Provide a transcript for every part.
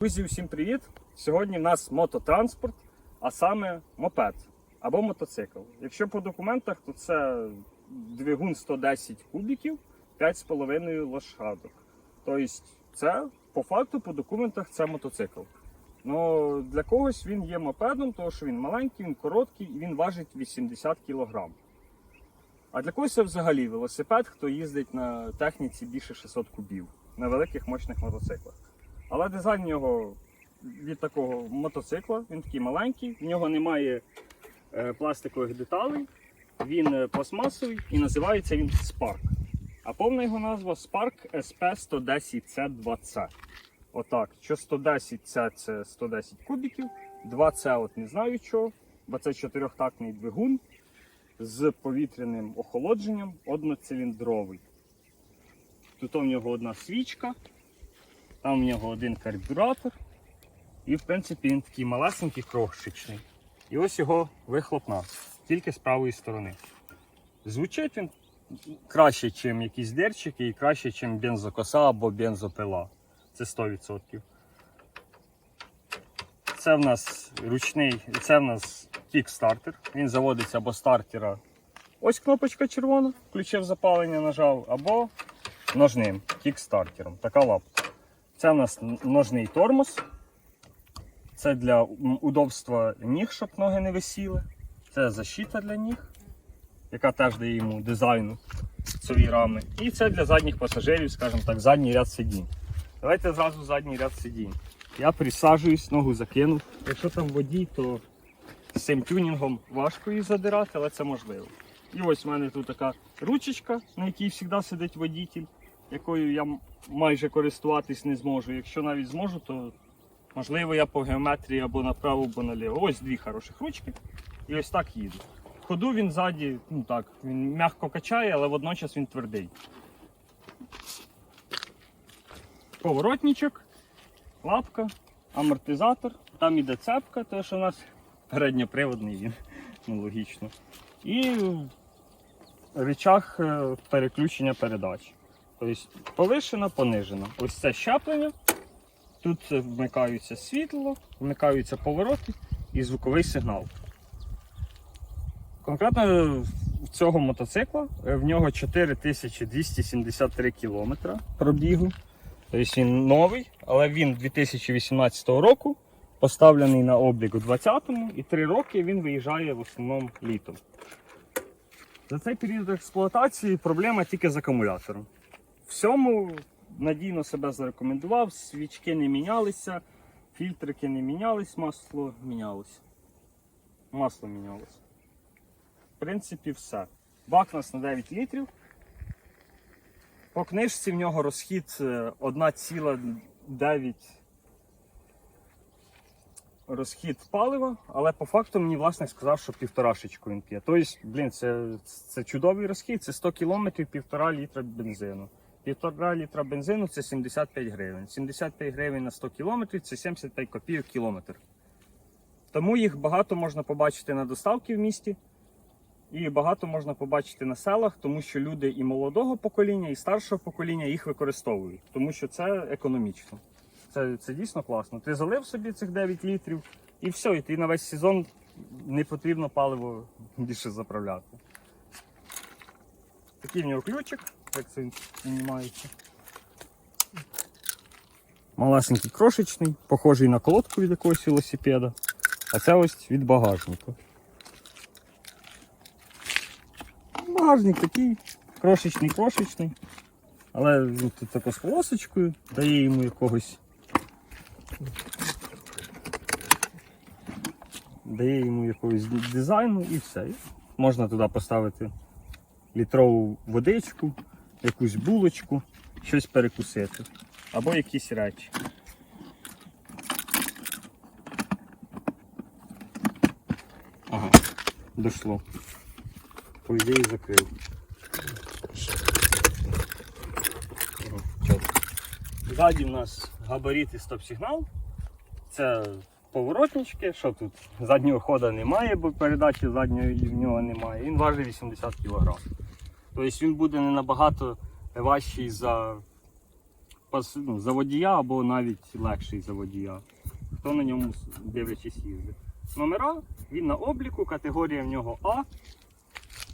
Друзі, всім привіт! Сьогодні в нас мототранспорт, а саме мопед або мотоцикл. Якщо по документах, то це двигун 110 кубіків, 5,5 лошадок. Тобто, це по факту, по документах, це мотоцикл. Ну, для когось він є мопедом, тому що він маленький, він короткий і він важить 80 кг. А для когось це взагалі велосипед, хто їздить на техніці більше 600 кубів на великих мощних мотоциклах. Але дизайн в нього від такого мотоцикла, він такий маленький, в нього немає е, пластикових деталей, він е, пластмасовий і називається він Spark. А повна його назва Spark SP110C2C. Отак, що 110 це, це 110 кубіків, 2C от не знаю чого, бо це чотирьохтактний двигун з повітряним охолодженням одноциліндровий. Тут у нього одна свічка, там в нього один карбюратор. І, в принципі, він такий малесенький, крошечний. І ось його вихлопна, тільки з правої сторони. Звучить він краще, ніж якісь дерчики, і краще, ніж бензокоса або бензопила. Це 100%. Це в нас ручний, це в нас кікстартер. Він заводиться або стартера. Ось кнопочка червона, включив запалення, нажав, або ножним кікстартером. Така лапка. Це в нас ножний тормоз. Це для удобства ніг, щоб ноги не висіли. Це защита для ніг, яка теж дає йому дизайну цієї рами. І це для задніх пасажирів, скажімо так, задній ряд сидінь. Давайте зразу задній ряд сидінь. Я присаджуюсь, ногу закинув. Якщо там водій, то з цим тюнінгом важко її задирати, але це можливо. І ось в мене тут така ручечка, на якій завжди сидить водій, якою я майже користуватись не зможу. Якщо навіть зможу, то можливо я по геометрії або направо, або наліво. Ось дві хороших ручки. І ось так їду. Ходу він ззаді, ну так, він м'яко качає, але водночас він твердий. Поворотничок, лапка, амортизатор, там іде цепка, тому що у нас передньоприводний він, ну логічно. І рычаг е, переключення передач. Тобто повишена, понижена. Ось це щеплення. Тут вмикаються світло, вмикаються повороти і звуковий сигнал. Конкретно в цього мотоцикла е, в нього 4273 км пробігу. Тобто він новий, але він 2018 року поставлений на облік у 2020-му і 3 роки він виїжджає в основному літом. За цей період експлуатації проблема тільки з акумулятором. Всьому надійно себе зарекомендував, свічки не мінялися, фільтрики не мінялись, масло мінялося. Масло мінялося. В принципі, все. Бак у нас на 9 літрів. По книжці в нього розхід е, 1,9 розхід палива, але по факту мені власник сказав, що півторашечку він п'є. Тобто, блін, це, це чудовий розхід, це 100 кілометрів, півтора літра бензину. Півтора літра бензину це 75 гривень. 75 гривень на 100 кілометрів це 75 копійок кілометр. Тому їх багато можна побачити на доставці в місті. І багато можна побачити на селах, тому що люди і молодого покоління, і старшого покоління їх використовують, тому що це економічно. Це, це дійсно класно. Ти залив собі цих 9 літрів і все, і ти на весь сезон не потрібно паливо більше заправляти. Такий в нього ключик, як це знімається. Малесенький крошечний, похожий на колодку від якогось велосипеда. А це ось від багажника. Багажник такий, крошечний, крошечний. Але він тут тако з полосочкою дає йому якогось. Дає йому якогось дизайну і все. Можна туди поставити літрову водичку, якусь булочку, щось перекусити. Або якісь речі. Ага, дошло. По ідеї закрив. Ззаді в нас габарит і стоп-сигнал. Це поворотнички, що тут? Заднього хода немає, бо передачі задньої в нього немає. Він важить 80 кг. Тобто він буде не набагато важчий за ну, за водія або навіть легший за водія. Хто на ньому дивлячись їздить. Номера, він на обліку, категорія в нього А,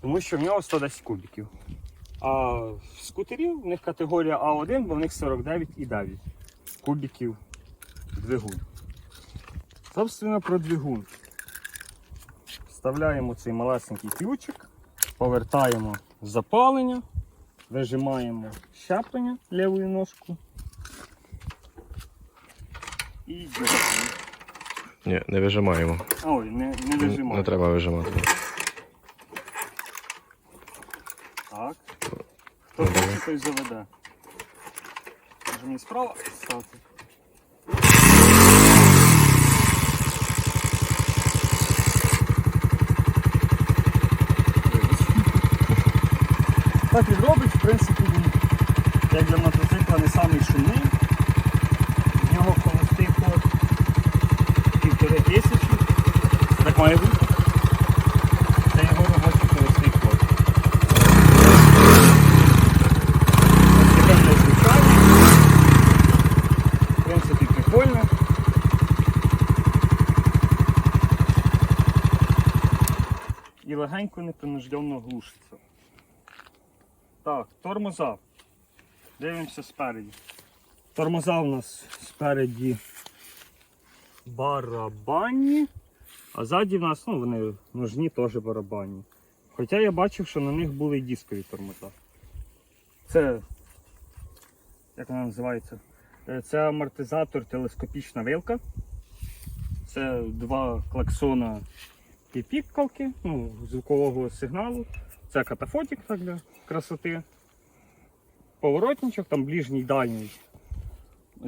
тому що в нього 110 кубіків. А скутерів в них категорія А1, бо в них 49,9 кубіків двигун. Собственно, про двигун. Вставляємо цей малесенький ключик, повертаємо запалення, вижимаємо щеплення лівою ножку. І. Ні, не вижимаємо. Ой, не, не вижимаємо. Не треба вижимати. Так. Хто хоче, той заведе. Мені справа стати. Так він робить, в принципі, він, як для мотоцикла, не самий шумний. В нього холостий ход півтори тисячі. Так має бути. Це його робочий холостий ход. Воно звучання. В принципі, прикольно. І легенько непринужденно глушиться. Так, тормоза. Дивимося спереді. Тормоза у нас спереді барабанні, а ззаді в нас, ну, вони ножні теж барабанні. Хоча я бачив, що на них були і дискові тормоза. Це, як вона називається? Е, Це амортизатор телескопічна вилка. Це два клаксона і піккалки, ну, звукового сигналу. Це катафотик так для красоти. Поворотничок, там ближній дальній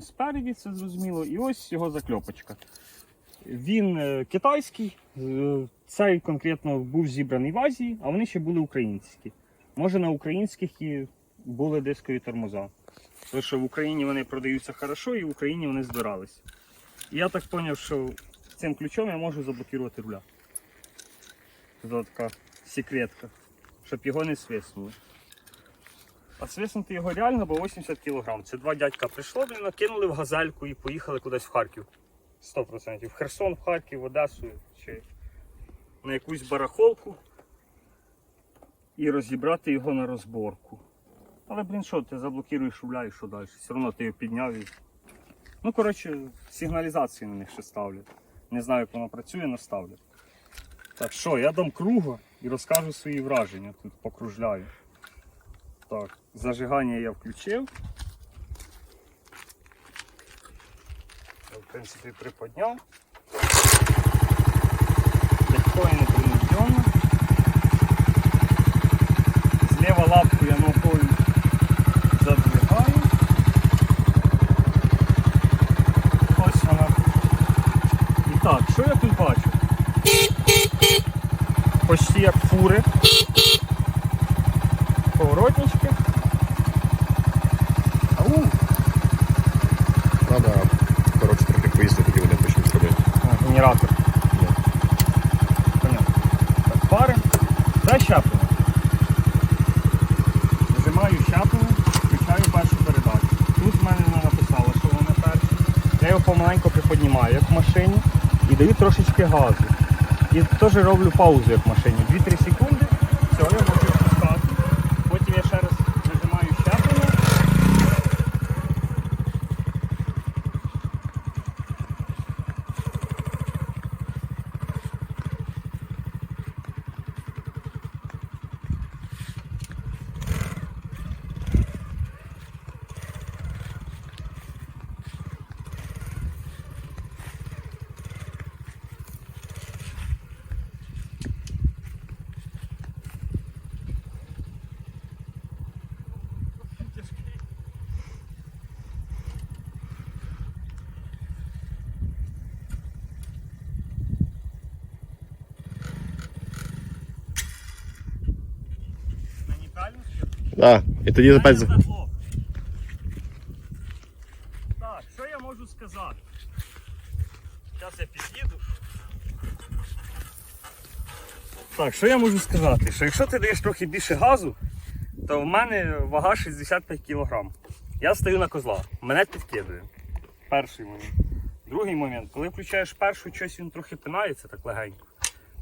спереді, це зрозуміло. І ось його закльопочка. Він е, китайський, е, цей конкретно був зібраний в Азії, а вони ще були українські. Може на українських і були дискові тормоза. Тому що в Україні вони продаються хорошо і в Україні вони збирались. І я так зрозумів, що цим ключом я можу заблокувати руля. Це така секретка, щоб його не свиснули. А свиснути його реально, бо 80 кг. Це два дядька прийшло, блін, накинули в газельку і поїхали кудись в Харків. 100%. В Херсон, в Харків, в Одесу чи на якусь барахолку і розібрати його на розборку. Але, блін, що, ти заблокуєш руля і що далі? Все одно ти його підняв і. Ну, коротше, сигналізацію на них ще ставлять. Не знаю, як воно працює, але ставлять. Так що, я дам круга і розкажу свої враження. Тут покружляю. Так, зажигання я включив. В принципі, приподняв. Легко і непринужденно. Зліва лапку я ногою задвигаю. Ось вона. І так, що я тут бачу? Почти як фури. Поворотнички. Ау! Треба, коротше, трохи поїсти, тоді вони почнуть ходити. А, генератор. Понятно. Так, пари. Це щаплення. Нажимаю щаплення, включаю першу передачу. Тут в мене вона написала, що вона перша. Я його помаленьку приподнімаю, як в машині, і даю трошечки газу. І теж роблю паузу, як в машині. 2-3 секунди. Все, я можу відпускати. Потім я ще раз нажимаю щеплення. На нейтральну щеплення. Так, і тоді опять. Так, що я можу сказати? Зараз я під'їду. Так, що я можу сказати? Що якщо ти даєш трохи більше газу, то в мене вага 65 кг. Я стою на козла, мене підкидує. Перший момент. Другий момент, коли включаєш першу, щось він трохи пинається так легенько.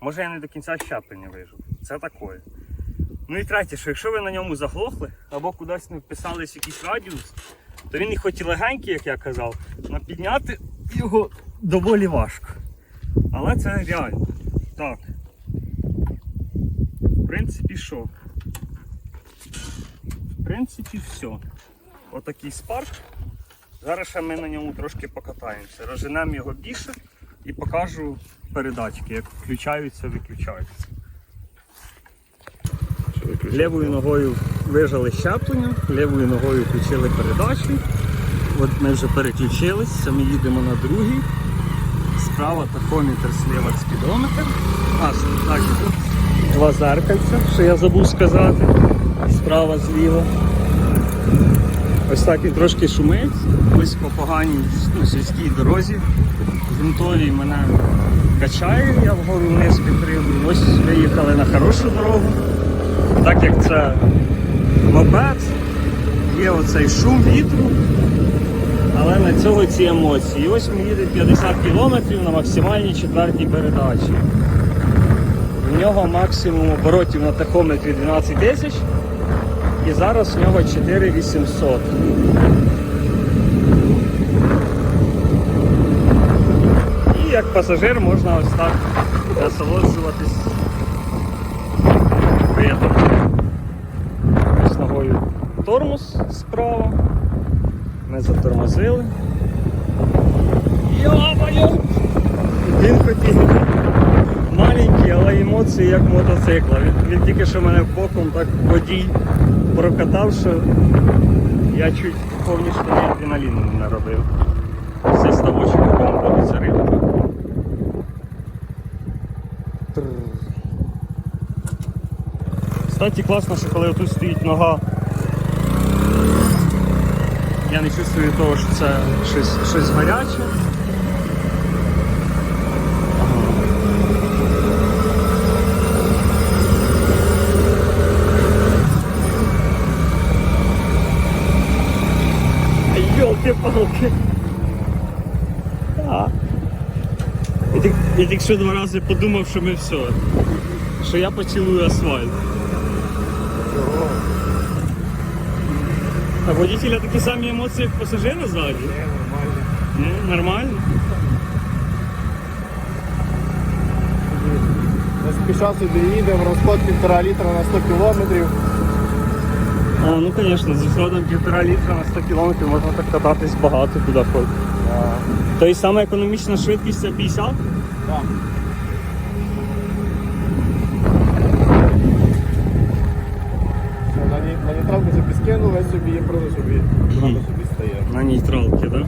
Може я не до кінця щеплення вижив. Це таке. Ну і третє, що якщо ви на ньому заглохли або кудись не вписались якийсь радіус, то він і хоч і легенький, як я казав, але підняти його доволі важко. Але це реально. Так. В принципі, що? В принципі, все. Отакий спарк. Зараз ще ми на ньому трошки покатаємося. Розженемо його більше і покажу передачки, як включаються, виключаються. Лівою ногою вижали щеплення, лівою ногою включили передачі. От ми вже переключились, ми їдемо на другий. Справа тахометр, зліва спідометр. А, так, і два зеркальця, що я забув сказати. Справа, зліва. Ось так він трошки шумить. Ось по поганій ну, сільській дорозі. Грунтовій мене качає, я вгору вниз підтримую. Ось виїхали на хорошу дорогу. Так як це мопед, є оцей шум вітру, але на цього ці емоції. І ось ми їдемо 50 км на максимальній четвертій передачі. В нього максимум оборотів на тахометрі 12 тисяч. І зараз в нього 4800. І як пасажир можна ось так насолоджуватись видом. Ось ногою тормоз справа. Ми затормозили. Йо-моє! Він хотів маленький, але емоції як мотоцикла. Він, він тільки що мене боком так водій прокатав, що я чуть повні штани адреналіну не наробив. Це ставочок, в якому ходиться рибка. Кстати, класно, що коли тут стоїть нога, я не чувствую того, що це щось, щось гаряче. Йолки-палки. А. Я тільки що два рази подумав, що ми все. Що я поцілую асфальт. А водителя такі самі емоції, як пасажира ззаді? Ні, нормально. Нормально? Не спіша собі їдемо, розход півтора літра на 100 кілометрів. А, ну звісно, з розходом півтора літра на 100 км можна так кататись багато куди хоч. То і сама економічна швидкість це 50? Так. Що, На, ні- на нейтралку собі і просто собі, просто собі стає. На нейтралці, так? Да?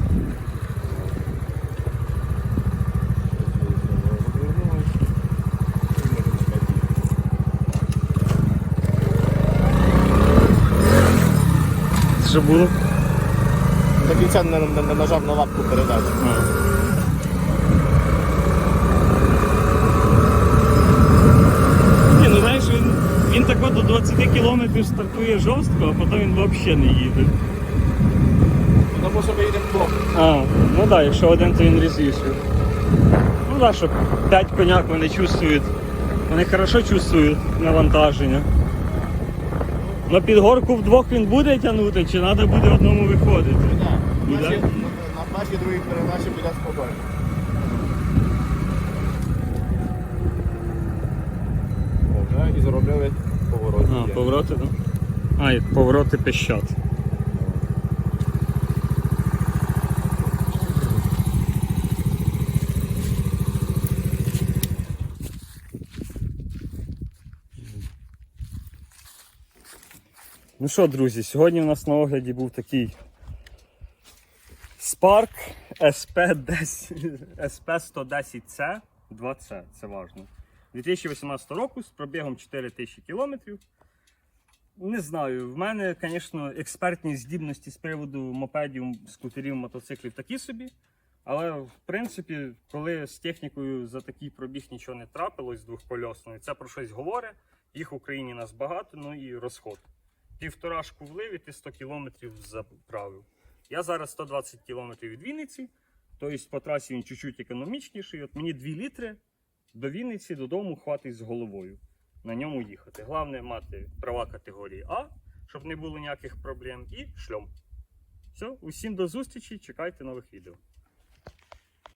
Що було? До кінця не, не, не нажав на лапку передачі. Ні, ну знаєш, він, він так от до 20 кілометрів стартує жорстко, а потім він взагалі не їде. Тому що ми їдемо блок. А, ну так, да, якщо один, то він різіший. Ну так, що 5 коняк вони чувствують. Вони хорошо чувствують навантаження. На підгорку вдвох він буде тягнути, чи треба буде одному виходити? На Буде? першій- на- На першій другій передачі буде спокійно. І зробили поворот. А, Є. повороти, так? А, і повороти пищат. Ну що, друзі, сьогодні у нас на огляді був такий Spark SP10 SP110C 2C, це важливо. 2018 року з пробігом 4000 км. Не знаю, в мене, звісно, експертні здібності з приводу мопедів, скутерів, мотоциклів такі собі. Але в принципі, коли з технікою за такий пробіг нічого не трапилось двохкольосною, це про щось говорить. Їх в Україні нас багато, ну і розход. півторашку влив і ти 100 кілометрів заправив. Я зараз 120 кілометрів від Вінниці, тобто по трасі він чуть-чуть економічніший. От мені 2 літри до Вінниці додому хватить з головою на ньому їхати. Головне мати права категорії А, щоб не було ніяких проблем, і шльом. Все, усім до зустрічі, чекайте нових відео.